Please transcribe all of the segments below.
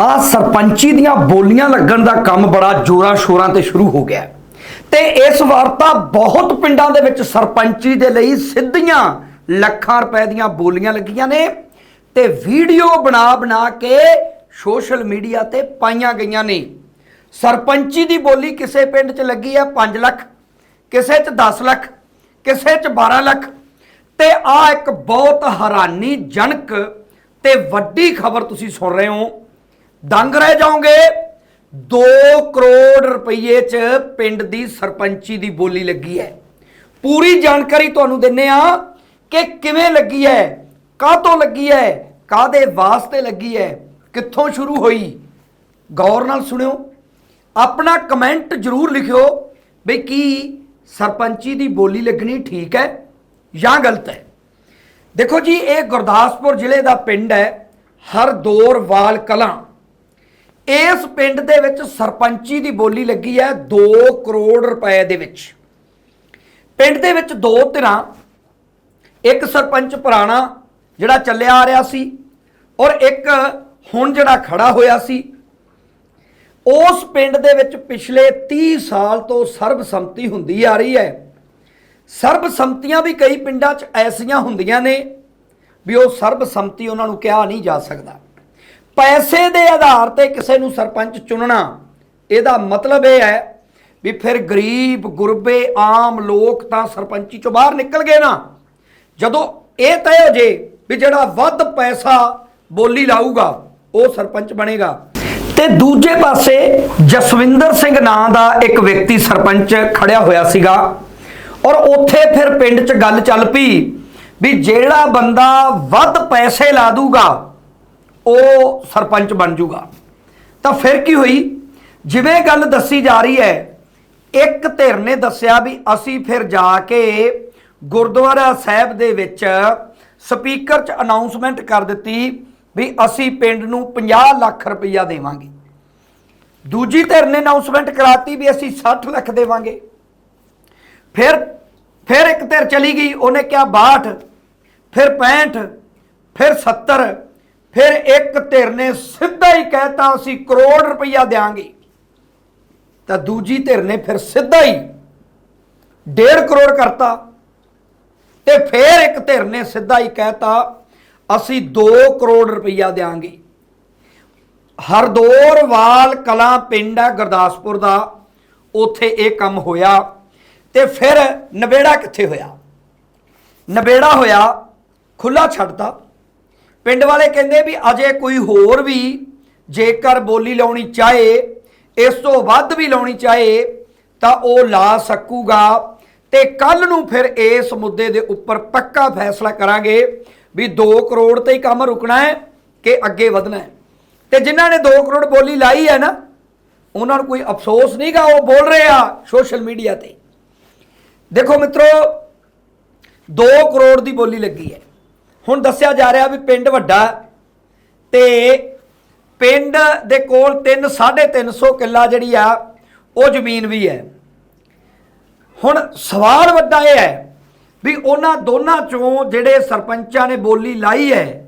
ਆ ਸਰਪੰਚੀ ਦੀਆਂ ਬੋਲੀਆਂ ਲੱਗਣ ਦਾ ਕੰਮ ਬੜਾ ਜ਼ੋਰਾਂ ਸ਼ੋਰਾਂ ਤੇ ਸ਼ੁਰੂ ਹੋ ਗਿਆ। ਹੈ। ਤੇ ਇਸ ਵਾਰ ਤਾਂ ਬਹੁਤ ਪਿੰਡਾਂ ਦੇ ਵਿੱਚ ਸਰਪੰਚੀ ਦੇ ਲਈ ਸਿੱਧੀਆਂ ਲੱਖਾਂ ਰੁਪਏ ਦੀਆਂ ਬੋਲੀਆਂ ਲੱਗੀਆਂ ਨੇ ਤੇ ਵੀਡੀਓ ਬਣਾ ਬਣਾ ਕੇ ਸੋਸ਼ਲ ਮੀਡੀਆ ਤੇ ਪਾਈਆਂ ਗਈਆਂ ਨੇ। ਸਰਪੰਚੀ ਦੀ ਬੋਲੀ ਕਿਸੇ ਪਿੰਡ 'ਚ ਲੱਗੀ ਹੈ 5 ਲੱਖ, ਕਿਸੇ 'ਚ 10 ਲੱਖ, ਕਿਸੇ 'ਚ 12 ਲੱਖ। ਤੇ ਆ ਇੱਕ ਬਹੁਤ ਹੈਰਾਨੀਜਨਕ ਤੇ ਵੱਡੀ ਖਬਰ ਤੁਸੀਂ ਸੁਣ ਰਹੇ ਹੋ। ਦੰਗ ਰਹਿ ਜਾਓਗੇ। 2 ਕਰੋੜ ਰੁਪਏ 'ਚ ਪਿੰਡ ਦੀ ਸਰਪੰਚੀ ਦੀ ਬੋਲੀ ਲੱਗੀ ਹੈ। ਪੂਰੀ ਜਾਣਕਾਰੀ ਤੁਹਾਨੂੰ ਦਿੰਨੇ ਆ ਕਿ ਕਿਵੇਂ ਲੱਗੀ ਹੈ, ਕਾਹਤੋਂ ਲੱਗੀ ਹੈ ਕਾਦੇ ਵਾਸਤੇ ਲੱਗੀ ਹੈ, ਕਿੱਥੋਂ ਸ਼ੁਰੂ ਹੋਈ, ਗੌਰ ਨਾਲ ਸੁਣਿਓ। ਆਪਣਾ ਕਮੈਂਟ ਜ਼ਰੂਰ ਲਿਖਿਓ ਵੀ ਕੀ ਸਰਪੰਚੀ ਦੀ ਬੋਲੀ ਲੱਗਣੀ ਠੀਕ ਹੈ ਜਾਂ ਗਲਤ ਹੈ। ਦੇਖੋ ਜੀ, ਇਹ ਗੁਰਦਾਸਪੁਰ ਜ਼ਿਲ੍ਹੇ ਦਾ ਪਿੰਡ ਹੈ, ਹਰਦੌਰ ਵਾਲ ਕਲਾਂ। ਇਸ ਪਿੰਡ ਦੇ ਵਿੱਚ ਸਰਪੰਚੀ ਦੀ ਬੋਲੀ ਲੱਗੀ ਹੈ 2 ਕਰੋੜ ਰੁਪਏ ਦੇ ਵਿੱਚ। ਪਿੰਡ ਦੇ ਵਿੱਚ ਦੋ ਧਿਰਾਂ, ਇੱਕ ਸਰਪੰਚ ਪੁਰਾਣਾ ਜਿਹੜਾ ਚੱਲਿਆ ਆ ਰਿਹਾ ਸੀ ਔਰ ਇੱਕ ਹੁਣ ਜਿਹੜਾ ਖੜਾ ਹੋਇਆ ਸੀ। ਉਸ ਪਿੰਡ ਦੇ ਵਿੱਚ ਪਿਛਲੇ 30 ਸਾਲ ਤੋਂ ਸਰਬਸੰਮਤੀ ਹੁੰਦੀ ਆ ਰਹੀ ਹੈ। ਸਰਬਸੰਮਤੀਆਂ ਵੀ ਕਈ ਪਿੰਡਾਂ 'ਚ ਐਸੀਆਂ ਹੁੰਦੀਆਂ ਨੇ ਵੀ ਉਹ ਸਰਬਸੰਮਤੀ ਉਹਨਾਂ ਨੂੰ ਕਿਹਾ ਨਹੀਂ ਜਾ ਸਕਦਾ। ਪੈਸੇ ਦੇ ਆਧਾਰ ਤੇ ਕਿਸੇ ਨੂੰ ਸਰਪੰਚ ਚੁਣਨਾ, ਇਹਦਾ ਮਤਲਬ ਇਹ ਹੈ ਵੀ ਫਿਰ ਗਰੀਬ, ਗੁਰਬੇ, ਆਮ ਲੋਕ ਤਾਂ ਸਰਪੰਚੀ ਚੋਂ ਬਾਹਰ ਨਿਕਲ ਗਏ ਨਾ। ਜਦੋਂ ਇਹ ਤੈਅ ਹੋ ਜੇ ਵੀ ਜਿਹੜਾ ਵੱਧ ਪੈਸਾ ਬੋਲੀ ਲਾਊਗਾ, ਉਹ ਸਰਪੰਚ ਬਣੇਗਾ। ਤੇ ਦੂਜੇ ਪਾਸੇ ਜਸਵਿੰਦਰ ਸਿੰਘ ਨਾਂ ਦਾ ਇੱਕ ਵਿਅਕਤੀ ਸਰਪੰਚ ਖੜਿਆ ਹੋਇਆ ਸੀਗਾ। ਔਰ ਉੱਥੇ ਫਿਰ ਪਿੰਡ 'ਚ ਗੱਲ ਚੱਲ ਪਈ ਵੀ ਜਿਹੜਾ ਬੰਦਾ ਵੱਧ ਪੈਸੇ ਲਾ ਦੂਗਾ ਉਹ ਸਰਪੰਚ ਬਣ ਜੂਗਾ। ਤਾਂ ਫਿਰ ਕੀ ਹੋਈ? ਜਿਵੇਂ ਗੱਲ ਦੱਸੀ ਜਾ ਰਹੀ ਹੈ, ਇੱਕ ਧਿਰ ਨੇ ਦੱਸਿਆ ਵੀ ਅਸੀਂ ਫਿਰ ਜਾ ਕੇ ਗੁਰਦੁਆਰਾ ਸਾਹਿਬ ਦੇ ਵਿੱਚ ਸਪੀਕਰ 'ਚ ਅਨਾਉਂਸਮੈਂਟ ਕਰ ਦਿੱਤੀ ਵੀ ਅਸੀਂ ਪਿੰਡ ਨੂੰ 50 ਲੱਖ ਰੁਪਈਆ ਦੇਵਾਂਗੇ। ਦੂਜੀ ਧਿਰ ਨੇ ਅਨਾਉਂਸਮੈਂਟ ਕਰਾਤੀ ਵੀ ਅਸੀਂ 60 ਲੱਖ ਦੇਵਾਂਗੇ। ਫਿਰ ਫਿਰ ਇੱਕ ਧਿਰ ਚਲੀ ਗਈ, ਉਹਨੇ ਕਿਹਾ 62 ਫਿਰ 65 ਫਿਰ 70 ਫਿਰ ਇੱਕ ਧਿਰ ਨੇ ਸਿੱਧਾ ਹੀ ਕਹਿਤਾ, ਅਸੀਂ ਕਰੋੜ ਰੁਪਈਆ ਦੇਾਂਗੇ ਤਾਂ ਦੂਜੀ ਧਿਰ ਨੇ ਫਿਰ ਸਿੱਧਾ ਹੀ 1.5 ਕਰੋੜ ਕਰਤਾ। ਤੇ ਫਿਰ ਇੱਕ ਧਿਰ ਨੇ ਸਿੱਧਾ ਹੀ ਕਹਿਤਾ, ਅਸੀਂ 2 ਕਰੋੜ ਰੁਪਈਆ ਦੇਾਂਗੇ ਹਰਦੌਰ ਵਾਲ ਕਲਾਂ ਪਿੰਡ ਹੈ ਗੁਰਦਾਸਪੁਰ ਦਾ, ਉੱਥੇ ਇਹ ਕੰਮ ਹੋਇਆ। ਤੇ ਫਿਰ ਨਵੇੜਾ ਕਿੱਥੇ ਹੋਇਆ? ਨਵੇੜਾ ਹੋਇਆ ਖੁੱਲਾ ਛੱਡਤਾ ਪਿੰਡ ਵਾਲੇ ਕਹਿੰਦੇ ਵੀ ਅਜੇ ਕੋਈ ਹੋਰ ਵੀ ਜੇਕਰ ਬੋਲੀ ਲਾਉਣੀ ਚਾਹੇ, ਇਸ ਤੋਂ ਵੱਧ ਵੀ ਲਾਉਣੀ ਚਾਹੇ, ਤਾਂ ਉਹ ਲਾ ਸਕੂਗਾ। ਤੇ ਕੱਲ ਨੂੰ ਫਿਰ ਇਸ ਮੁੱਦੇ ਦੇ ਉੱਪਰ ਪੱਕਾ ਫੈਸਲਾ ਕਰਾਂਗੇ ਵੀ 2 ਕਰੋੜ ਤੇ ਹੀ ਕੰਮ ਰੁਕਣਾ ਹੈ ਕਿ ਅੱਗੇ ਵਧਣਾ ਹੈ। ਤੇ ਜਿਨ੍ਹਾਂ ਨੇ 2 ਕਰੋੜ ਬੋਲੀ ਲਾਈ ਹੈ ਨਾ, ਉਹਨਾਂ ਨੂੰ ਕੋਈ ਅਫਸੋਸ ਨਹੀਂਗਾ, ਉਹ ਬੋਲ ਰਹੇ ਆ ਸੋਸ਼ਲ ਮੀਡੀਆ ਤੇ। ਦੇਖੋ ਮਿੱਤਰੋ 2 ਕਰੋੜ ਦੀ ਬੋਲੀ ਲੱਗੀ ਹੈ। ਹੁਣ ਦੱਸਿਆ ਜਾ ਰਿਹਾ ਵੀ ਪਿੰਡ ਵੱਡਾ ਤੇ ਪਿੰਡ ਦੇ ਕੋਲ 3 350 ਕਿੱਲਾ ਜਿਹੜੀ ਆ, ਉਹ ਜ਼ਮੀਨ ਵੀ ਹੈ। ਹੁਣ ਸਵਾਲ ਵੱਡਾ ਇਹ ਹੈ ਵੀ ਉਹਨਾਂ ਦੋਨਾਂ ਚੋਂ ਜਿਹੜੇ ਸਰਪੰਚਾਂ ਨੇ ਬੋਲੀ ਲਾਈ ਹੈ,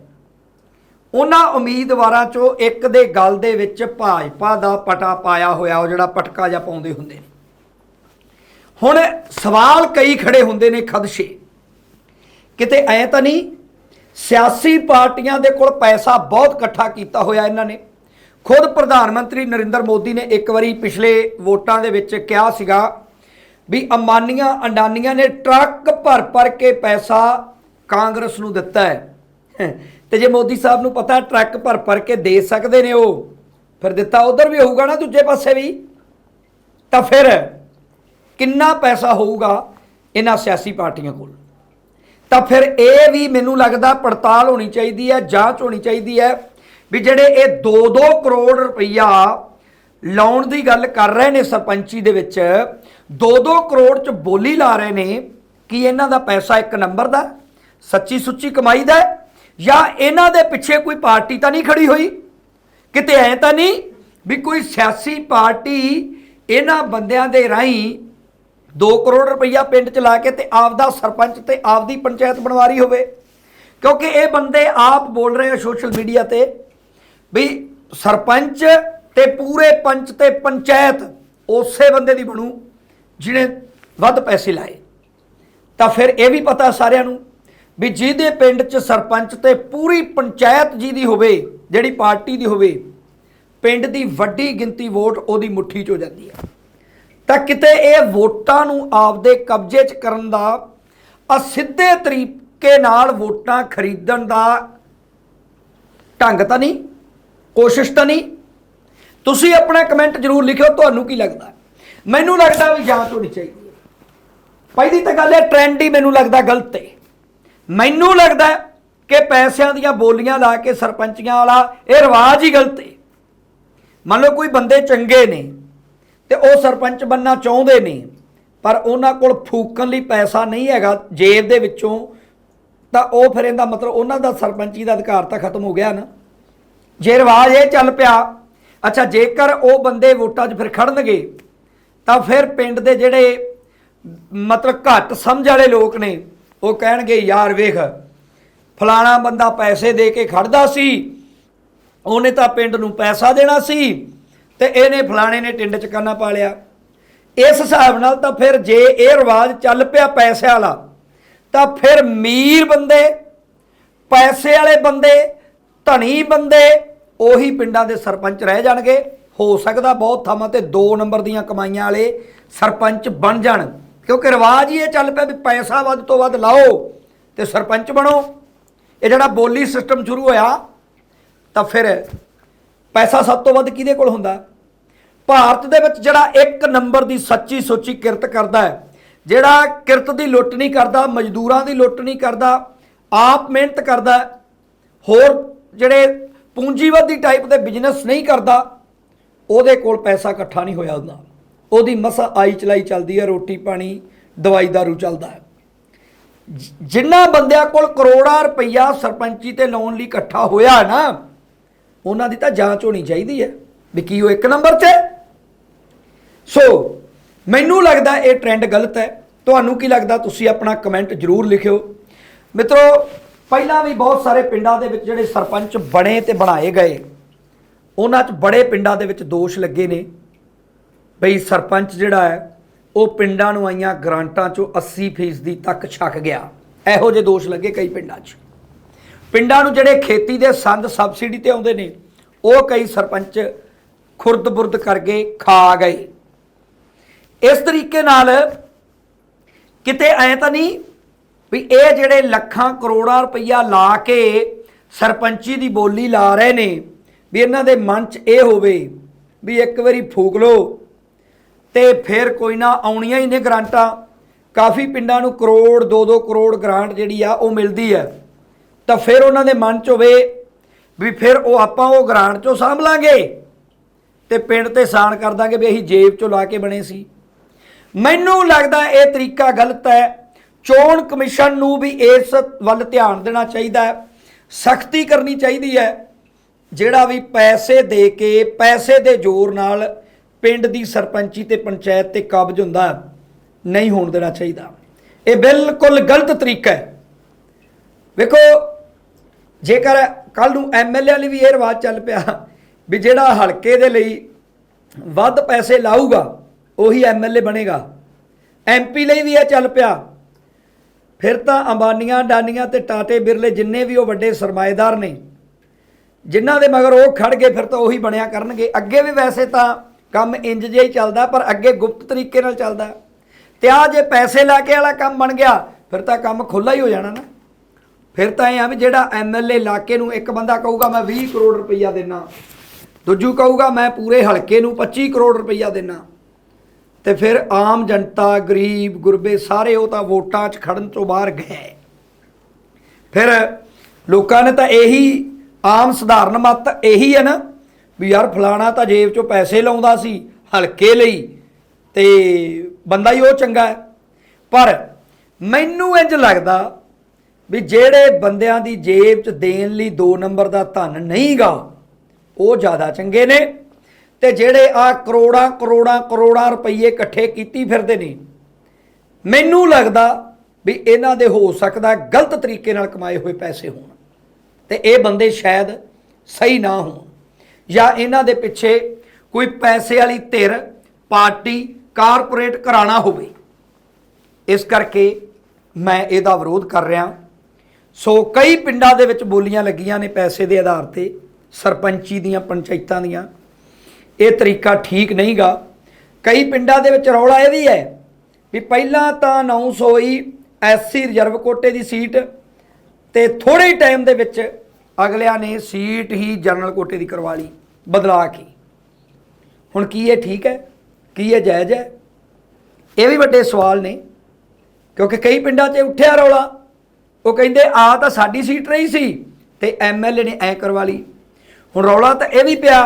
ਉਹਨਾਂ ਉਮੀਦਵਾਰਾਂ ਚੋਂ ਇੱਕ ਦੇ ਗੱਲ ਦੇ ਵਿੱਚ ਭਾਜਪਾ ਦਾ ਪਟਾ ਪਾਇਆ ਹੋਇਆ, ਉਹ ਜਿਹੜਾ ਪਟਕਾ ਜਿਹਾ ਪਾਉਂਦੇ ਹੁੰਦੇ ਨੇ। ਹੁਣ ਸਵਾਲ ਕਈ ਖੜੇ ਹੁੰਦੇ ਨੇ ਖਦਸ਼ੇ। ਕਿਤੇ ਐ ਤਾਂ ਨਹੀਂ ਸਿਆਸੀ ਪਾਰਟੀਆਂ ਦੇ ਕੋਲ ਪੈਸਾ ਬਹੁਤ ਇਕੱਠਾ ਕੀਤਾ ਹੋਇਆ ਇਹਨਾਂ ਨੇ। ਖੁਦ ਪ੍ਰਧਾਨ ਮੰਤਰੀ ਨਰਿੰਦਰ ਮੋਦੀ ਨੇ ਇੱਕ ਵਾਰੀ ਪਿਛਲੇ ਵੋਟਾਂ ਦੇ ਵਿੱਚ ਕਿਹਾ ਸੀਗਾ ਵੀ ਅੰਬਾਨੀਆਂ ਅੰਡਾਨੀਆਂ ਨੇ ਟਰੱਕ ਭਰ ਭਰ ਕੇ ਪੈਸਾ ਕਾਂਗਰਸ ਨੂੰ ਦਿੱਤਾ ਹੈ। ਤੇ ਜੇ ਮੋਦੀ ਸਾਹਿਬ ਨੂੰ ਪਤਾ ਟਰੱਕ ਭਰ ਭਰ ਕੇ ਦੇ ਸਕਦੇ ਨੇ ਉਹ, ਫਿਰ ਦਿੱਤਾ ਉਧਰ ਵੀ ਹੋਊਗਾ ਨਾ ਦੂਜੇ ਪਾਸੇ ਵੀ। ਤਾਂ ਫਿਰ ਕਿੰਨਾ ਪੈਸਾ ਹੋਊਗਾ ਇਹਨਾਂ ਸਿਆਸੀ ਪਾਰਟੀਆਂ ਕੋਲ? ਤਾਂ ਫਿਰ ਇਹ ਵੀ ਮੈਨੂੰ ਲੱਗਦਾ ਪੜਤਾਲ ਹੋਣੀ ਚਾਹੀਦੀ ਹੈ, ਜਾਂਚ ਹੋਣੀ ਚਾਹੀਦੀ ਹੈ ਵੀ ਜਿਹੜੇ ਇਹ 2-2 ਕਰੋੜ ਰੁਪਈਆ ਲਾਉਣ ਦੀ ਗੱਲ ਕਰ ਰਹੇ ਨੇ ਸਰਪੰਚੀ ਦੇ ਵਿੱਚ 2-2 ਕਰੋੜ ਚ ਬੋਲੀ ਲਾ ਰਹੇ ਨੇ, ਕਿ ਇਹਨਾਂ ਦਾ ਪੈਸਾ ਇੱਕ ਨੰਬਰ ਦਾ ਸੱਚੀ ਸੁੱਚੀ ਕਮਾਈ ਦਾ ਜਾਂ ਇਹਨਾਂ ਦੇ ਪਿੱਛੇ ਕੋਈ ਪਾਰਟੀ ਤਾਂ ਨਹੀਂ ਖੜੀ ਹੋਈ? ਕਿਤੇ ਐ ਤਾਂ ਨਹੀਂ ਵੀ ਕੋਈ ਸਿਆਸੀ ਪਾਰਟੀ ਇਹਨਾਂ ਬੰਦਿਆਂ ਦੇ ਰਾਹੀਂ 2 ਕਰੋੜ ਰੁਪਈਆ ਪਿੰਡ ਚ ਲਾ ਕੇ ਤੇ ਆਪਦਾ ਸਰਪੰਚ ਤੇ ਆਪਦੀ ਪੰਚਾਇਤ ਬਣਵਾਰੀ ਹੋਵੇ। ਕਿਉਂਕਿ ਇਹ ਬੰਦੇ ਆਪ ਬੋਲ ਰਹੇ ਆ ਸੋਸ਼ਲ ਮੀਡੀਆ ਤੇ ਵੀ ਸਰਪੰਚ ਤੇ ਪੂਰੇ ਪੰਚ ਤੇ ਪੰਚਾਇਤ ਉਸੇ ਬੰਦੇ ਦੀ ਬਣੂ ਜਿਹਨੇ ਵੱਧ ਪੈਸੇ ਲਾਏ। ਤਾਂ ਫਿਰ ਇਹ ਵੀ ਪਤਾ ਸਾਰਿਆਂ ਨੂੰ ਵੀ ਜਿਹਦੇ ਪਿੰਡ 'ਚ ਸਰਪੰਚ ਤੇ ਪੂਰੀ ਪੰਚਾਇਤ ਜੀ ਦੀ ਹੋਵੇ, ਜਿਹੜੀ ਪਾਰਟੀ ਦੀ ਹੋਵੇ, ਪਿੰਡ ਦੀ ਵੱਡੀ ਗਿਣਤੀ ਵੋਟ ਉਹਦੀ ਮੁੱਠੀ 'ਚ ਹੋ ਜਾਂਦੀ ਹੈ। ਤਾਂ ਕਿਤੇ ਇਹ ਵੋਟਾਂ ਨੂੰ ਆਪਦੇ ਕਬਜ਼ੇ 'ਚ ਕਰਨ ਦਾ ਅਸਿੱਧੇ ਤਰੀਕੇ ਨਾਲ ਵੋਟਾਂ ਖਰੀਦਣ ਦਾ ਢੰਗ ਤਾਂ ਨਹੀਂ, ਕੋਸ਼ਿਸ਼ ਤਾਂ ਨਹੀਂ। ਤੁਸੀਂ ਆਪਣਾ ਕਮੈਂਟ ਜ਼ਰੂਰ ਲਿਖਿਓ, ਤੁਹਾਨੂੰ ਕੀ ਲੱਗਦਾ? ਮੈਨੂੰ ਲੱਗਦਾ ਵੀ ਜਾਂਚ ਹੋਣੀ ਚਾਹੀਦੀ ਹੈ। ਪਹਿਲੀ ਤਾਂ ਗੱਲ ਹੈ ਟ੍ਰੈਂਡ ਹੀ ਮੈਨੂੰ ਲੱਗਦਾ ਗਲਤ ਹੈ। ਮੈਨੂੰ ਲੱਗਦਾ ਕਿ ਪੈਸਿਆਂ ਦੀਆਂ ਬੋਲੀਆਂ ਲਾ ਕੇ ਸਰਪੰਚੀਆਂ ਵਾਲਾ, ਇਹ ਰਿਵਾਜ ਹੀ ਗਲਤ ਹੈ। ਮੰਨ ਲਓ ਕੋਈ ਬੰਦੇ ਚੰਗੇ ਨੇ ਤੇ ਉਹ ਸਰਪੰਚ ਬੰਨਾ ਚਾਹੁੰਦੇ ਨੇ, ਪਰ ਉਹਨਾਂ ਕੋਲ ਫੂਕਣ ਲਈ ਪੈਸਾ ਨਹੀਂ ਹੈਗਾ ਜੇਬ ਦੇ ਵਿੱਚੋਂ, ਤਾਂ ਉਹ ਫਿਰ ਇਹਦਾ ਮਤਲਬ ਉਹਨਾਂ ਦਾ ਸਰਪੰਚੀ ਦਾ ਅਧਿਕਾਰ ਤਾਂ ਖਤਮ ਹੋ ਗਿਆ ਨਾ। ਜੇ ਰਿਵਾਜ ਇਹ ਚੱਲ ਪਿਆ, ਅੱਛਾ, ਜੇਕਰ ਉਹ ਬੰਦੇ ਵੋਟਾਂ 'ਚ ਫਿਰ ਖੜਨਗੇ, ਤਾਂ ਫਿਰ ਪਿੰਡ ਦੇ ਜਿਹੜੇ ਮਤਲਬ ਘੱਟ ਸਮਝ ਵਾਲੇ ਲੋਕ ਨੇ, ਉਹ ਕਹਿਣਗੇ, ਯਾਰ ਵੇਖ, ਫਲਾਣਾ ਬੰਦਾ ਪੈਸੇ ਦੇ ਕੇ ਖੜਦਾ ਸੀ, ਉਹਨੇ ਤਾਂ ਪਿੰਡ ਨੂੰ ਪੈਸਾ ਦੇਣਾ ਸੀ ਤੇ ਇਹਨੇ ਫਲਾਣੇ ਨੇ ਟਿੰਡ ਚ ਕੰਨਾ ਪਾ ਲਿਆ। ਇਸ ਹਿਸਾਬ ਨਾਲ ਤਾਂ ਫਿਰ ਜੇ ਇਹ ਰਿਵਾਜ ਚੱਲ ਪਿਆ ਪੈਸੇ ਵਾਲਾ, ਤਾਂ ਫਿਰ ਮੀਰ ਬੰਦੇ, ਪੈਸੇ ਵਾਲੇ ਬੰਦੇ ਧਨੀ ਬੰਦੇ ਉਹੀ ਪਿੰਡਾਂ ਦੇ ਸਰਪੰਚ ਰਹਿ ਜਾਣਗੇ। ਹੋ ਸਕਦਾ ਬਹੁਤ ਥਾਵਾਂ ਤੇ 2 ਨੰਬਰ ਦੀਆਂ ਕਮਾਈਆਂ ਵਾਲੇ ਸਰਪੰਚ ਬਣ ਜਾਣ। ਕਿਉਂਕਿ ਰਿਵਾਜ ਹੀ ਇਹ ਚੱਲ ਪਿਆ ਵੀ ਪੈਸਾ ਵੱਧ ਤੋਂ ਵੱਧ ਲਾਓ ਤੇ ਸਰਪੰਚ ਬਣੋ। ਇਹ ਜਿਹੜਾ ਬੋਲੀ ਸਿਸਟਮ ਸ਼ੁਰੂ ਹੋਇਆ, ਤਾਂ ਫਿਰ ਪੈਸਾ ਸਭ ਤੋਂ ਵੱਧ ਕਿਹਦੇ ਕੋਲ ਹੁੰਦਾ? ਭਾਰਤ ਦੇ ਵਿੱਚ ਜਿਹੜਾ ਇੱਕ ਨੰਬਰ ਦੀ ਸੱਚੀ ਸੋਚੀ ਕਿਰਤ ਕਰਦਾ ਹੈ, ਜਿਹੜਾ ਕਿਰਤ ਦੀ ਲੁੱਟ ਨਹੀਂ ਕਰਦਾ, ਮਜ਼ਦੂਰਾਂ ਦੀ ਲੁੱਟ ਨਹੀਂ ਕਰਦਾ, ਆਪ ਮਿਹਨਤ ਕਰਦਾ ਹੋਰ ਜਿਹੜੇ ਪੂੰਜੀਵਾਦੀ ਟਾਈਪ ਦੇ ਬਿਜ਼ਨਸ ਨਹੀਂ ਕਰਦਾ, ਉਹਦੇ ਕੋਲ ਪੈਸਾ ਇਕੱਠਾ ਨਹੀਂ ਹੋਇਆ ਹੁੰਦਾ। ਉਹਦੀ ਮਸਾ ਆਈ ਚਲਾਈ ਚੱਲਦੀ ਹੈ, ਰੋਟੀ ਪਾਣੀ, ਦਵਾਈ ਦਾਰੂ ਚੱਲਦਾ ਹੈ। ਜ- ਜਿਨ੍ਹਾਂ ਬੰਦਿਆਂ ਕੋਲ ਕਰੋੜਾਂ ਰੁਪਈਆ ਸਰਪੰਚੀ ਤੇ ਲਾਉਣ ਲਈ ਇਕੱਠਾ ਹੋਇਆ ਨਾ ਉਹਨਾਂ ਦੀ ਤਾਂ ਜਾਂਚ ਹੋਣੀ ਚਾਹੀਦੀ ਹੈ ਵੀ ਕੀ ਉਹ ਇੱਕ ਨੰਬਰ 'ਚ ਹੈ। ਸੋ ਮੈਨੂੰ ਲੱਗਦਾ ਇਹ ਟ੍ਰੈਂਡ ਗਲਤ ਹੈ। ਤੁਹਾਨੂੰ ਕੀ ਲੱਗਦਾ? ਤੁਸੀਂ ਆਪਣਾ ਕਮੈਂਟ ਜਰੂਰ ਲਿਖਿਓ। ਮਿੱਤਰੋ, ਪਹਿਲਾਂ ਵੀ ਬਹੁਤ ਸਾਰੇ ਪਿੰਡਾਂ ਦੇ ਵਿੱਚ ਜਿਹੜੇ ਸਰਪੰਚ ਬਣੇ ਤੇ ਬਣਾਏ ਗਏ, ਉਹਨਾਂ 'ਚ ਬੜੇ ਪਿੰਡਾਂ ਦੇ ਵਿੱਚ ਦੋਸ਼ ਲੱਗੇ ਨੇ। ਬਈ ਸਰਪੰਚ ਜਿਹੜਾ ਹੈ, ਉਹ ਪਿੰਡਾਂ ਨੂੰ ਆਈਆਂ ਗ੍ਰਾਂਟਾਂ 'ਚੋਂ 80% ਤੱਕ ਛੱਕ ਗਿਆ। ਇਹੋ ਜਿਹੇ ਦੋਸ਼ ਲੱਗੇ ਕਈ ਪਿੰਡਾਂ 'ਚ। ਪਿੰਡਾਂ ਨੂੰ ਜਿਹੜੇ ਖੇਤੀ ਦੇ ਸੰਦ ਸਬਸਿਡੀ ਤੇ ਆਉਂਦੇ ਨੇ, ਉਹ ਕਈ ਸਰਪੰਚ ਖੁਰਦ-ਬੁਰਦ ਕਰਕੇ ਖਾ ਗਏ। ਇਸ ਤਰੀਕੇ ਨਾਲ ਕਿਤੇ ਐ ਤਾਂ ਨਹੀਂ ਵੀ ਇਹ ਜਿਹੜੇ ਲੱਖਾਂ ਕਰੋੜਾਂ ਰੁਪਈਆ ਲਾ ਕੇ ਸਰਪੰਚੀ ਦੀ ਬੋਲੀ ਲਾ ਰਹੇ ਨੇ, ਵੀ ਇਹਨਾਂ ਦੇ ਮਨ 'ਚ ਇਹ ਹੋਵੇ ਵੀ ਇੱਕ ਵਾਰੀ ਫੂਕ ਲਓ ਤੇ ਫਿਰ ਕੋਈ ਨਾ ਆਉਣੀਆਂ ਹੀ ਨੇ ਗ੍ਰਾਂਟਾਂ। ਕਾਫੀ ਪਿੰਡਾਂ ਨੂੰ ਕਰੋੜ 2-2 ਕਰੋੜ ਗ੍ਰਾਂਟ ਜਿਹੜੀ ਆ ਉਹ ਮਿਲਦੀ ਹੈ। ਤਾਂ ਫਿਰ ਉਹਨਾਂ ਦੇ ਮਨ 'ਚ ਹੋਵੇ ਵੀ ਫਿਰ ਉਹ ਆਪਾਂ ਉਹ ਗ੍ਰਾਂਟ 'ਚੋਂ ਸਾਂਭ ਲਾਂਗੇ ਤੇ ਪਿੰਡ ਤੇ ਸਾਨ ਕਰ ਦਾਂਗੇ ਵੀ ਅਸੀਂ ਜੇਬ 'ਚੋਂ ਲਾ ਕੇ ਬਣੇ ਸੀ। ਮੈਨੂੰ ਲੱਗਦਾ ਇਹ ਤਰੀਕਾ ਗਲਤ ਹੈ। ਚੋਣ ਕਮਿਸ਼ਨ ਨੂੰ ਵੀ ਇਸ ਵੱਲ ਧਿਆਨ ਦੇਣਾ ਚਾਹੀਦਾ ਹੈ। ਸਖਤੀ ਕਰਨੀ ਚਾਹੀਦੀ ਹੈ। ਜਿਹੜਾ ਵੀ ਪੈਸੇ ਦੇ ਕੇ, ਪੈਸੇ ਦੇ ਜ਼ੋਰ ਨਾਲ ਪਿੰਡ ਦੀ ਸਰਪੰਚੀ ਤੇ ਪੰਚਾਇਤ ਤੇ ਕਬਜ਼ ਹੁੰਦਾ, ਨਹੀਂ ਹੋਣ ਦੇਣਾ ਚਾਹੀਦਾ। ਇਹ ਬਿਲਕੁਲ ਗਲਤ ਤਰੀਕਾ ਹੈ। ਵੇਖੋ ਜੇਕਰ ਕੱਲ ਨੂੰ ਐਮਐਲਏ ਲਈ ਵੀ ਇਹ ਰਿਵਾਜ ਚੱਲ ਪਿਆ ਵੀ ਜਿਹੜਾ ਹਲਕੇ ਦੇ ਲਈ ਵੱਧ ਪੈਸੇ ਲਾਊਗਾ, ਉਹੀ ਐਮਐਲਏ ਬਣੇਗਾ। ਐਮਪੀ ਲਈ ਵੀ ਇਹ ਚੱਲ ਪਿਆ। ਫਿਰ ਤਾਂ ਅੰਬਾਨੀਆਂ, ਡਾਨੀਆਂ ਤੇ ਟਾਟੇ ਬਿਰਲੇ ਜਿੰਨੇ ਵੀ ਉਹ ਵੱਡੇ ਸਰਮਾਏਦਾਰ ਨੇ, ਜਿਨ੍ਹਾਂ ਦੇ ਮਗਰ ਉਹ ਖੜ ਗਏ, ਫਿਰ ਤਾਂ ਉਹੀ ਬਣਿਆ ਕਰਨਗੇ। ਅੱਗੇ ਵੀ ਵੈਸੇ ਤਾਂ ਕੰਮ ਇੰਜ ਜਿਹਾ ਹੀ ਚੱਲਦਾ, ਪਰ ਅੱਗੇ ਗੁਪਤ ਤਰੀਕੇ ਨਾਲ ਚੱਲਦਾ। ਤੇ ਆ ਜੇ ਪੈਸੇ ਲੈ ਕੇ ਵਾਲਾ ਕੰਮ ਬਣ ਗਿਆ, ਫਿਰ ਤਾਂ ਕੰਮ ਖੁੱਲਾ ਹੀ ਹੋ ਜਾਣਾ ਨਾ। ਫਿਰ ਤਾਂ ਇਹ ਆ ਵੀ ਜਿਹੜਾ ਐਮਐਲਏ ਇਲਾਕੇ ਨੂੰ ਇੱਕ ਬੰਦਾ ਕਹੂਗਾ, ਮੈਂ 20 ਕਰੋੜ ਰੁਪਈਆ ਦੇਣਾ ਦੂਜੂ ਕਹੂਗਾ, ਮੈਂ ਪੂਰੇ ਹਲਕੇ ਨੂੰ 25 ਕਰੋੜ ਰੁਪਈਆ ਦੇਣਾ ਤੇ ਫਿਰ ਆਮ ਜਨਤਾ, ਗਰੀਬ, ਗੁਰਬੇ ਸਾਰੇ ਉਹ ਤਾਂ ਵੋਟਾਂ 'ਚ ਖੜਨ ਤੋਂ ਬਾਹਰ ਗਏ। ਫਿਰ ਲੋਕਾਂ ਨੇ ਤਾਂ ਇਹੀ, ਆਮ ਸਧਾਰਨ ਮਤ ਇਹੀ ਹੈ ਨਾ, ਵੀ ਯਾਰ ਫਲਾਣਾ ਤਾਂ ਜੇਬ 'ਚੋਂ ਪੈਸੇ ਲਾਉਂਦਾ ਸੀ ਹਲਕੇ ਲਈ ਤੇ ਬੰਦਾ ਹੀ ਉਹ ਚੰਗਾ ਹੈ। ਪਰ ਮੈਨੂੰ ਇੰਜ ਲੱਗਦਾ ਵੀ ਜਿਹੜੇ ਬੰਦਿਆਂ ਦੀ ਜੇਬ 'ਚ ਦੇਣ ਲਈ 2 ਨੰਬਰ ਦਾ ਧਨ ਨਹੀਂਗਾ, ਉਹ ਜ਼ਿਆਦਾ ਚੰਗੇ ਨੇ। ਤੇ ਜਿਹੜੇ ਆ ਕਰੋੜਾਂ ਕਰੋੜਾਂ ਕਰੋੜਾਂ ਰੁਪਏ ਇਕੱਠੇ ਕੀਤੀ ਫਿਰਦੇ ਨੇ, ਮੈਨੂੰ ਲੱਗਦਾ ਵੀ ਇਹਨਾਂ ਦੇ ਹੋ ਸਕਦਾ ਗਲਤ ਤਰੀਕੇ ਨਾਲ ਕਮਾਏ ਹੋਏ ਪੈਸੇ ਹੋਣ। ਤੇ ਇਹ ਬੰਦੇ ਸ਼ਾਇਦ ਸਹੀ ਨਾ ਹੋਣ, ਜਾਂ ਇਹਨਾਂ ਦੇ ਪਿੱਛੇ ਕੋਈ ਪੈਸੇ ਵਾਲੀ ਧਿਰ, ਪਾਰਟੀ, ਕਾਰਪੋਰੇਟ ਘਰਾਣਾ ਹੋਵੇ। ਇਸ ਕਰਕੇ ਮੈਂ ਇਹਦਾ ਵਿਰੋਧ ਕਰ ਰਿਹਾ। ਸੋ ਕਈ ਪਿੰਡਾਂ ਦੇ ਵਿੱਚ ਬੋਲੀਆਂ ਲੱਗੀਆਂ ਨੇ ਪੈਸੇ ਦੇ ਆਧਾਰ ਤੇ, ਸਰਪੰਚੀ ਦੀਆਂ, ਪੰਚਾਇਤਾਂ ਦੀਆਂ। ਇਹ ਤਰੀਕਾ ਠੀਕ ਨਹੀਂਗਾ। ਕਈ ਪਿੰਡਾਂ ਦੇ ਵਿੱਚ ਰੌਲਾ ਇਹ ਵੀ ਹੈ ਵੀ ਪਹਿਲਾਂ ਤਾਂ ਅਨਾਉਂਸ ਹੋਈ ਐਸਸੀ ਰਿਜ਼ਰਵ ਕੋਟੇ ਦੀ ਸੀਟ ਤੇ ਥੋੜੇ ਟਾਈਮ ਦੇ ਵਿੱਚ ਅਗਲਿਆਂ ਨੇ ਸੀਟ ਹੀ ਜਨਰਲ ਕੋਟੇ ਦੀ ਕਰਵਾ ਲਈ, ਬਦਲਾ ਕੇ। ਹੁਣ ਕੀ ਇਹ ਠੀਕ ਹੈ? ਕੀ ਇਹ ਜਾਇਜ਼ ਹੈ? ਇਹ ਵੀ ਵੱਡੇ ਸਵਾਲ ਨੇ, ਕਿਉਂਕਿ ਕਈ ਪਿੰਡਾਂ 'ਚ ਉੱਠਿਆ ਰੌਲਾ। ਉਹ ਕਹਿੰਦੇ, ਆ ਤਾਂ ਸਾਡੀ ਸੀਟ ਰਹੀ ਸੀ। ਤੇ ਐਮਐਲਏ ਨੇ ਐ ਕਰਵਾ ਲਈ। ਹੁਣ ਰੌਲਾ ਤਾਂ ਇਹ ਵੀ ਪਿਆ,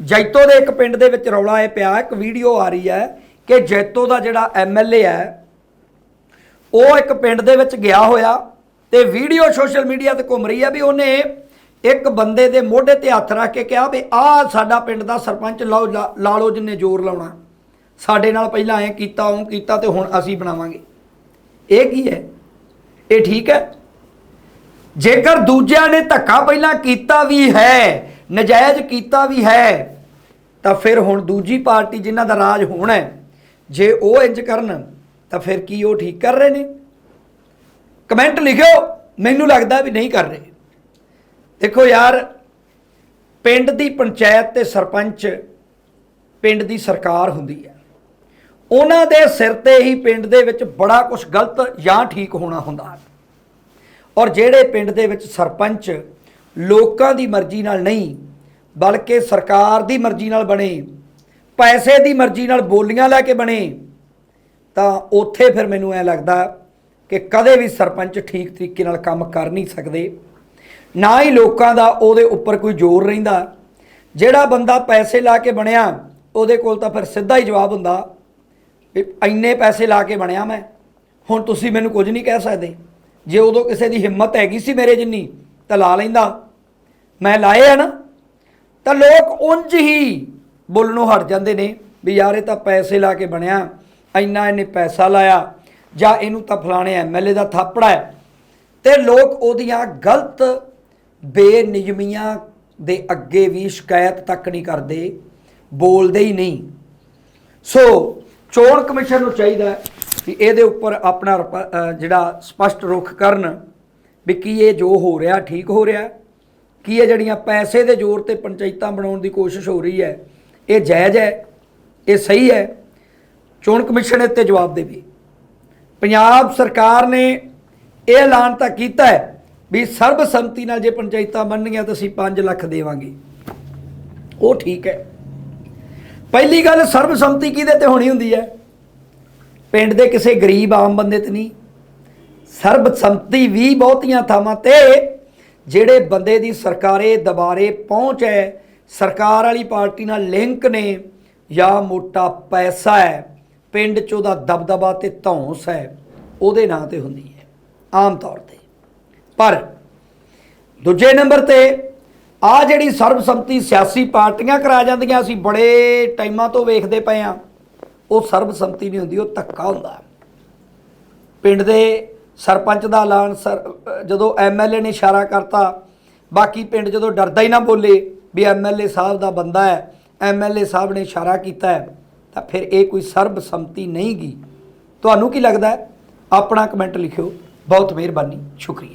ਜੈਤੋ ਦੇ ਇੱਕ ਪਿੰਡ ਦੇ ਵਿੱਚ ਰੌਲਾ ਇਹ ਪਿਆ, ਇੱਕ ਵੀਡੀਓ ਆ ਰਹੀ ਹੈ ਕਿ ਜੈਤੋ ਦਾ ਜਿਹੜਾ ਐਮਐਲਏ ਹੈ, ਉਹ ਇੱਕ ਪਿੰਡ ਦੇ ਵਿੱਚ ਗਿਆ ਹੋਇਆ ਤੇ ਵੀਡੀਓ ਸੋਸ਼ਲ ਮੀਡੀਆ ਤੇ ਘੁੰਮ ਰਹੀ ਹੈ ਵੀ ਉਹਨੇ ਇੱਕ ਬੰਦੇ ਦੇ ਮੋਢੇ ਤੇ ਹੱਥ ਰੱਖ ਕੇ ਕਿਹਾ ਵੀ ਆਹ ਸਾਡਾ ਪਿੰਡ ਦਾ ਸਰਪੰਚ ਲਾਓ, ਲਾ ਲਾ ਲਓ ਜਿੰਨੇ ਜ਼ੋਰ ਲਾਉਣਾ। ਸਾਡੇ ਨਾਲ ਪਹਿਲਾਂ ਐ ਕੀਤਾ ਉਹ ਕੀਤਾ ਤੇ ਹੁਣ ਅਸੀਂ ਬਣਾਵਾਂਗੇ। ਇਹ ਕੀ ਹੈ? ਇਹ ਠੀਕ ਹੈ। ਜੇਕਰ ਦੂਜਿਆਂ ਨੇ ਧੱਕਾ ਪਹਿਲਾਂ ਕੀਤਾ ਵੀ ਹੈ, ਨਜਾਇਜ਼ ਕੀਤਾ ਵੀ ਹੈ, ਤਾਂ ਫਿਰ ਹੁਣ ਦੂਜੀ ਪਾਰਟੀ ਜਿਨ੍ਹਾਂ ਦਾ ਰਾਜ ਹੋਣਾ ਜੇ ਉਹ ਇੰਜ ਕਰਨ, ਤਾਂ ਫਿਰ ਕੀ ਉਹ ਠੀਕ ਕਰ ਰਹੇ ਨੇ? ਕਮੈਂਟ ਲਿਖਿਓ, ਮੈਨੂੰ ਲੱਗਦਾ ਵੀ ਨਹੀਂ ਕਰ ਰਹੇ। ਦੇਖੋ ਯਾਰ, ਪਿੰਡ ਦੀ ਪੰਚਾਇਤ ਤੇ ਸਰਪੰਚ, ਪਿੰਡ ਦੀ ਸਰਕਾਰ ਹੁੰਦੀ ਹੈ। ਉਹਨਾਂ ਦੇ ਸਿਰ ਤੇ ਹੀ ਪਿੰਡ ਦੇ ਵਿੱਚ ਬੜਾ ਕੁਝ ਗਲਤ ਜਾਂ ਠੀਕ ਹੋਣਾ ਹੁੰਦਾ। ਹੈ ਔਰ ਜਿਹੜੇ ਪਿੰਡ ਦੇ ਵਿੱਚ ਸਰਪੰਚ ਲੋਕਾਂ ਦੀ ਮਰਜ਼ੀ ਨਾਲ ਨਹੀਂ, ਬਲਕਿ ਸਰਕਾਰ ਦੀ ਮਰਜ਼ੀ ਨਾਲ ਬਣੇ, ਪੈਸੇ ਦੀ ਮਰਜ਼ੀ ਨਾਲ ਬੋਲੀਆਂ ਲੈ ਕੇ ਬਣੇ, ਤਾਂ ਉੱਥੇ ਫਿਰ ਮੈਨੂੰ ਐ ਲੱਗਦਾ ਕਿ ਕਦੇ ਵੀ ਸਰਪੰਚ ਠੀਕ ਤਰੀਕੇ ਨਾਲ ਕੰਮ ਕਰ ਨਹੀਂ ਸਕਦੇ। ਨਾ ਹੀ ਲੋਕਾਂ ਦਾ ਉਹਦੇ ਉੱਪਰ ਕੋਈ ਜ਼ੋਰ ਰਹਿੰਦਾ। ਜਿਹੜਾ ਬੰਦਾ ਪੈਸੇ ਲਾ ਕੇ ਬਣਿਆ, ਉਹਦੇ ਕੋਲ ਤਾਂ ਫਿਰ ਸਿੱਧਾ ਹੀ ਜਵਾਬ ਹੁੰਦਾ ਵੀ ਇੰਨੇ ਪੈਸੇ ਲਾ ਕੇ ਬਣਿਆ ਮੈਂ। ਹੁਣ ਤੁਸੀਂ ਮੈਨੂੰ ਕੁਝ ਨਹੀਂ ਕਹਿ ਸਕਦੇ। ਜੇ ਉਦੋਂ ਕਿਸੇ ਦੀ ਹਿੰਮਤ ਹੈਗੀ ਸੀ ਮੇਰੇ ਜਿੰਨੀ, ਤਾਂ ਲਾ ਲੈਂਦਾ। ਮੈਂ ਲਾਏ ਆ ਨਾ, ਤਾਂ ਲੋਕ ਉਂਝ ਹੀ ਬੋਲਣੋਂ ਹਟ ਜਾਂਦੇ ਨੇ ਵੀ ਯਾਰ ਇਹ ਤਾਂ ਪੈਸੇ ਲਾ ਕੇ ਬਣਿਆ, ਇੰਨਾ ਇਹਨੇ ਪੈਸਾ ਲਾਇਆ, ਜਾਂ ਇਹਨੂੰ ਤਾਂ ਫਲਾਣੇ ਐਮਐਲਏ ਦਾ ਥਾਪੜਾ ਹੈ। ਤੇ ਲੋਕ ਉਹਦੀਆਂ ਗਲਤ, ਬੇਨਿਯਮੀਆਂ ਦੇ ਅੱਗੇ ਵੀ ਸ਼ਿਕਾਇਤ ਤੱਕ ਨਹੀਂ ਕਰਦੇ, ਬੋਲਦੇ ਹੀ ਨਹੀਂ। ਸੋ ਚੋਣ ਕਮਿਸ਼ਨ ਨੂੰ ਚਾਹੀਦਾ ਹੈ ਕਿ ਇਹਦੇ ਉੱਪਰ ਆਪਣਾ ਰਪ- ਜਿਹੜਾ ਸਪਸ਼ਟ ਰੁਖ ਕਰਨ ਵੀ ਕੀ ਇਹ ਜੋ ਹੋ ਰਿਹਾ, ਠੀਕ ਹੋ ਰਿਹਾ ਕੀ ਇਹ ਜਿਹੜੀਆਂ ਪੈਸੇ ਦੇ ਜ਼ੋਰ ਤੇ ਪੰਚਾਇਤਾਂ ਬਣਾਉਣ ਦੀ ਕੋਸ਼ਿਸ਼ ਹੋ ਰਹੀ ਹੈ, ਇਹ ਜਾਇਜ਼ ਹੈ, ਇਹ ਸਹੀ ਹੈ? ਚੋਣ ਕਮਿਸ਼ਨ ਇਹ 'ਤੇ ਜਵਾਬ ਦੇਵੇ। ਪੰਜਾਬ ਸਰਕਾਰ ਨੇ ਇਹ ਐਲਾਨ ਤਾਂ ਕੀਤਾ ਹੈ ਵੀ ਸਰਬਸੰਮਤੀ ਨਾਲ ਜੇ ਪੰਚਾਇਤਾਂ ਬਣਨਗੀਆਂ ਤਾਂ ਅਸੀਂ 5 ਲੱਖ ਦੇਵਾਂਗੇ। ਉਹ ਠੀਕ ਹੈ। ਪਹਿਲੀ ਗੱਲ ਸਰਬਸੰਮਤੀ ਕਿਹਦੇ ਤੇ ਹੋਣੀ ਹੁੰਦੀ ਹੈ? ਪਿੰਡ ਦੇ ਕਿਸੇ ਗਰੀਬ ਆਮ ਬੰਦੇ ਤੇ ਨਹੀਂ। ਸਰਬਸੰਮਤੀ ਵੀ ਬਹੁਤੀਆਂ ਥਾਵਾਂ ਤੇ ਜਿਹੜੇ ਬੰਦੇ ਦੀ ਸਰਕਾਰੇ ਦਬਾਰੇ ਪਹੁੰਚ ਹੈ, ਸਰਕਾਰ ਵਾਲੀ ਪਾਰਟੀ ਨਾਲ ਲਿੰਕ ਨੇ ਜਾਂ ਮੋਟਾ ਪੈਸਾ ਹੈ, ਪਿੰਡ 'ਚ ਉਹਦਾ ਦਬਦਬਾ ਤੇ ਧੌਂਸ ਹੈ, ਉਹਦੇ ਨਾਂ ਤੇ ਹੁੰਦੀ ਹੈ, ਆਮ ਤੌਰ ਤੇ। ਪਰ ਦੂਜੇ ਨੰਬਰ ਤੇ ਆ ਜਿਹੜੀ ਸਰਬਸੰਮਤੀ ਸਿਆਸੀ ਪਾਰਟੀਆਂ ਕਰਾ ਜਾਂਦੀਆਂ ਅਸੀਂ ਬੜੇ ਟਾਈਮਾਂ ਤੋਂ ਵੇਖਦੇ ਪਏ ਆ ਉਹ ਸਰਬਸੰਮਤੀ ਨਹੀਂ ਹੁੰਦੀ ਉਹ ਧੱਕਾ ਹੁੰਦਾ। ਪਿੰਡ ਦੇ ਸਰਪੰਚ ਦਾ ਐਲਾਨ ਸਰ ਅ, ਜਦੋਂ ਐਮਐਲਏ ਨੇ ਇਸ਼ਾਰਾ ਕਰਤਾ ਬਾਕੀ ਪਿੰਡ ਜਦੋਂ ਡਰਦਾ ਹੀ ਨਾ ਬੋਲੇ ਵੀ ਐਮਐਲਏ ਸਾਹਿਬ ਦਾ ਬੰਦਾ ਹੈ ਐਮਐਲਏ ਸਾਹਿਬ ਨੇ ਇਸ਼ਾਰਾ ਕੀਤਾ ਹੈ ਤਾਂ ਫਿਰ ਇਹ ਕੋਈ ਸਰਬਸੰਮਤੀ ਨਹੀਂ ਗੀ ਤੁਹਾਨੂੰ ਕੀ ਲੱਗਦਾ ਆਪਣਾ ਕਮੈਂਟ ਲਿਖਿਓ। ਬਹੁਤ ਮਿਹਰਬਾਨੀ। ਸ਼ੁਕਰੀਆ।